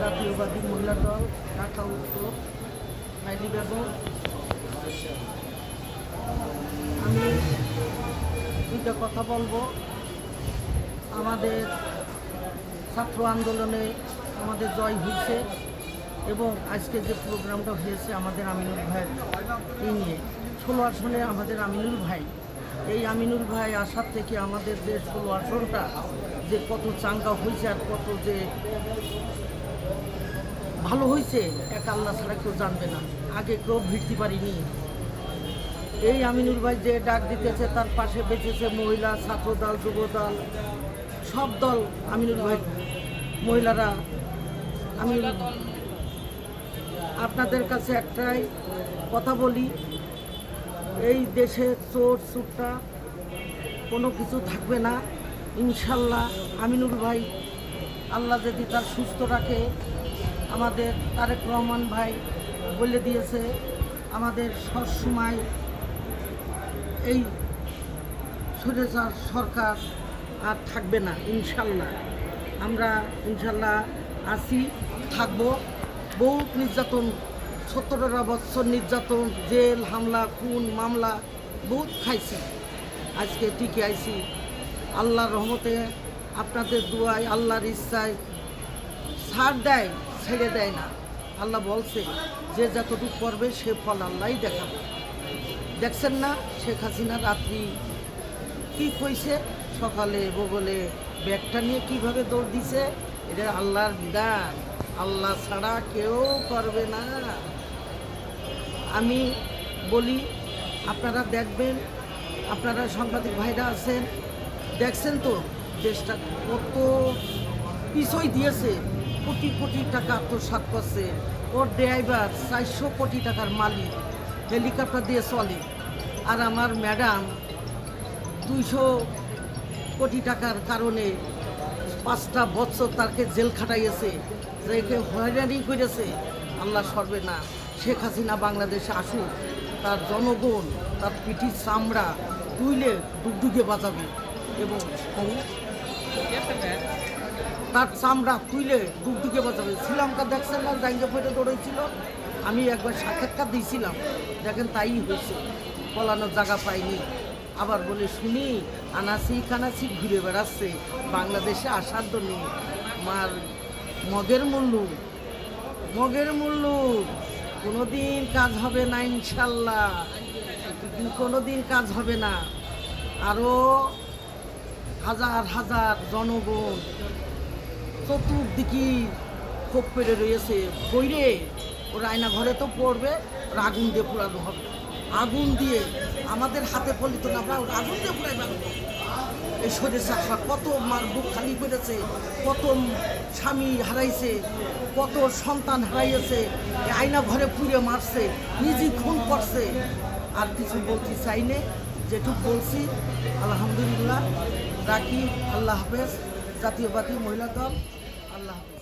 জাতীয়বাদী মহিলা দল, ঢাকা উত্তর মাইলি বেগম আমি দুইটা কথা বলব। আমাদের ছাত্র আন্দোলনে আমাদের জয় হয়েছে এবং আজকে যে প্রোগ্রামটা হয়েছে আমাদের আমিনুল ভাইয়ের এই নিয়ে। ষোলো আসনে আমাদের আমিনুল ভাই আমিনুল ভাই আসার থেকে আমাদের যে ষোলো আসনটা, যে কত চাঙ্গা হয়েছে আর কত যে ভালো হয়েছে এক আল্লাহ ছাড়া কেউ জানবে না। আগে কেউ ভিড়তে পারিনি। এই আমিনুল ভাই যে ডাক দিতেছে, তার পাশে বেঁচেছে মহিলা ছাত্র দল যুব দল সব দল আমিনুল ভাই, মহিলারা। আমি আপনাদের কাছে একটাই কথা বলি, এই দেশে চোর চুটটা কোনো কিছু থাকবে না। ইনশাল্লাহ আমিনুল ভাই আল্লাহ যদি তার সুস্থ রাখে, আমাদের তারেক রহমান ভাই বলে দিয়েছে, আমাদের সবসময় এই সুরেশার সরকার আর থাকবে না, ইনশাল্লাহ। আমরা ইনশাল্লাহ আসি, থাকব। বহুত নির্যাতন, সতেরোটা বছর নির্যাতন, জেল, হামলা, খুন, মামলা, বহুত খাইছি। আজকে টিকে আইছি আল্লাহর রহমতে আপনাদের দুয়ায়, আল্লাহর ইচ্ছায় ছাড় দেয়, ছেড়ে দেয় না। আল্লাহ বলছে, যে যতটুকু করবে সে ফল আল্লাহই দেখাবে। দেখছেন না শেখ হাসিনা রাত্রি কি কইছে? সকালে বগলে ব্যাগটা নিয়ে কীভাবে দৌড় দিছে? এটা আল্লাহর বিধান। আল্লাহ ছাড়া কেউ করবে না। আমি বলি, আপনারা দেখবেন আপনারা সাংবাদিক ভাইরা আছেন, দেখছেন তো দেশটা কত পিছই দিয়েছে, কোটি কোটি টাকা আত্মসাৎ করছে। ওর ড্রাইভার চারশো কোটি টাকার মালিক, হেলিকপ্টার দিয়ে চলে। আর আমার ম্যাডাম দুইশো কোটি টাকার কারণে পাঁচটা বছর তাকে জেল খাটাইয়েছে। রেখে হয়রানি করেছে। আল্লাহ সরবে না। শেখ হাসিনা বাংলাদেশে আসুক। তার জনগণ, তার পিঠির চামড়া তুইলে ডুগডুগে বাঁচাবে এবং তার চামড়া তুইলে ডুগডুগে বাঁচাবে শ্রীলঙ্কা দেখছেন না? জাঙ্গে ফেটে দৌড়েছিল। আমি একবার সাক্ষাৎকার দিয়েছিলাম। দেখেন তাই হয়েছে। পলানোর জায়গা পাইনি। আবার বলে, শুনি, আনাসি কানাসি ঘুরে বেড়াচ্ছে। বাংলাদেশে আসার জন্য মার মগের মূল্য মগের মূল্য। কোনোদিন কাজ হবে না ইনশাল্লাহ। কোনোদিন কাজ হবে না। আরও হাজার হাজার জনগণ চতুর্দিকে কোপ পেরে রয়েছে। বইরে ওর আয়না ঘরে তো পড়বে ওর আগুন দিয়ে পোড়ানো হবে। আগুন দিয়ে আমাদের হাতে ফলিত না আমরা ওর আগুন দিয়ে পোড়াই এই শরীর চাষা কত মার বুক খালি করেছে কত স্বামী হারাইছে, কত সন্তান হারাইয়েছে আয়না ঘরে পুড়ে মারছে, নিজে খুন করছে। আর কিছু বলতে চাই না, যেটুক বলছি, আলহামদুলিল্লাহ। রাখি, আল্লাহ হাফেজ। জাতীয়বাদী মহিলা দল, আল্লাহ হাফেজ।